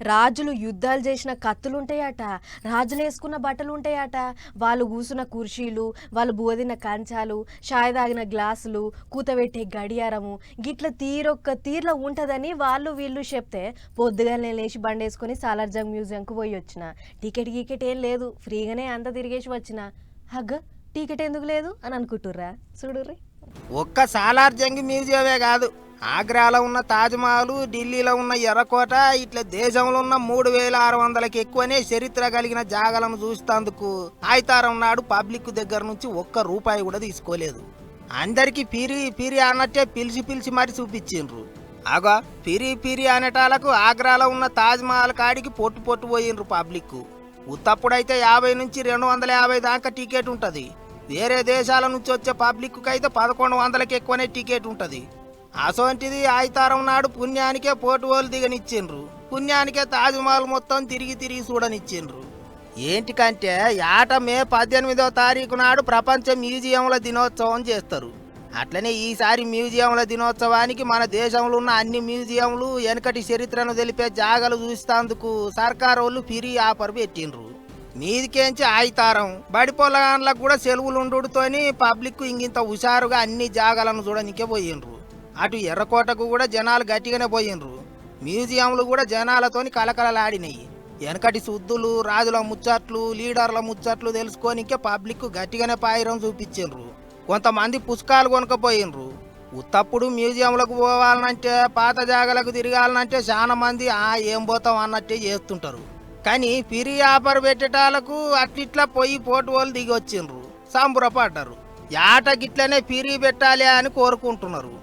రాజులు యుద్ధాలు చేసిన కత్తులు ఉంటాయట రాజులు వేసుకున్న బట్టలు ఉంటాయట వాళ్ళు కూసిన కుర్చీలు వాళ్ళు బోదిన కంచాలు షాయ్ తాగిన గ్లాసులు కూతబెట్టే గడియారము. గిట్ల తీరొక్క తీర్లో ఉంటుందని వాళ్ళు వీళ్ళు చెప్తే పొద్దుగా నేను లేచి బండి వేసుకొని సాలార్జంగ్ మ్యూజియంకు పోయి వచ్చిన టికెట్ గికెట్ ఏం లేదు. ఫ్రీగానే అంతా తిరిగేసి వచ్చిన. హగ్ టికెట్ ఎందుకు లేదు అని అనుకుంటుర్రా? చూడుర్రీ. ఒక్క సాలార్జంగ్ మ్యూజియమే కాదు. ఆగ్రాలో ఉన్న తాజ్మహల్ ఢిల్లీలో ఉన్న ఎర్రకోట ఇట్లా దేశంలో ఉన్న మూడు వేల ఆరు వందలకి ఎక్కువనే చరిత్ర కలిగిన జాగలను చూసేందుకు ఆయితారం నాడు పబ్లిక్ దగ్గర నుంచి ఒక్క రూపాయి కూడా తీసుకోలేదు. అందరికీ పిరి పిరి అన్నట్టే పిలిచి పిలిచి మరి చూపించిండ్రు. అగో పిరి పిరి అనేటాలకు ఆగ్రాలో ఉన్న తాజ్మహల్ కాడికి పొట్టు పొట్టు పోయిండ్రు పబ్లిక్. ఉత్తప్పుడైతే యాభై నుంచి రెండు వందల యాభై దాకా టికెట్ ఉంటుంది. వేరే దేశాల నుంచి వచ్చే పబ్లిక్కు అయితే పదకొండు వందలకి ఎక్కువనే టికెట్ ఉంటుంది. అసోంటిది ఆయితారం నాడు పుణ్యానికే పోటువోలు దిగనిచ్చిండ్రు. పుణ్యానికే తాజ్మహల్ మొత్తం తిరిగి తిరిగి చూడనిచ్చిండ్రు. ఏంటికంటే ఏట మే పద్దెనిమిదో తారీఖు నాడు ప్రపంచ మ్యూజియంల దినోత్సవం చేస్తారు. అట్లనే ఈసారి మ్యూజియంల దినోత్సవానికి మన దేశంలో ఉన్న అన్ని మ్యూజియంలు వెనకటి చరిత్రను తెలిపే జాగలు చూసేందుకు సర్కారు వాళ్ళు ఫిరీ ఆఫర్ పెట్టిండ్రు. మీదికేంచి ఆయితారం? బడి పొలగాన్లకు కూడా సెలవులు ఉండుతోని పబ్లిక్ ఇంగింత హుషారుగా అన్ని జాగాలను చూడనికే పోయిండ్రు. అటు ఎర్రకోటకు కూడా జనాలు గట్టిగానే పోయిండ్రు మ్యూజియంలు కూడా జనాలతోని కలకలలాడినాయి వెనకటి శుద్ధులు రాజుల ముచ్చట్లు లీడర్ల ముచ్చట్లు తెలుసుకోనికే పబ్లిక్ గట్టిగానే పాయిరం చూపించిండ్రు కొంతమంది పుస్తకాలు కొనుక్కపోయిండ్రు ఉత్తప్పుడు మ్యూజియంలకు పోవాలనంటే పాత జాగలకు తిరగాలనంటే చాలా మంది ఆ ఏం పోతాం అన్నట్టే చేస్తుంటారు. కానీ పిరి ఆఫర్ పెట్టేటాలకు అట్లిట్లా పోయి పోటు వాళ్ళు దిగి వచ్చిండ్రు సంబురపడ్డారు. యాట గిట్లనే పిరి పెట్టాలి అని కోరుకుంటున్నారు.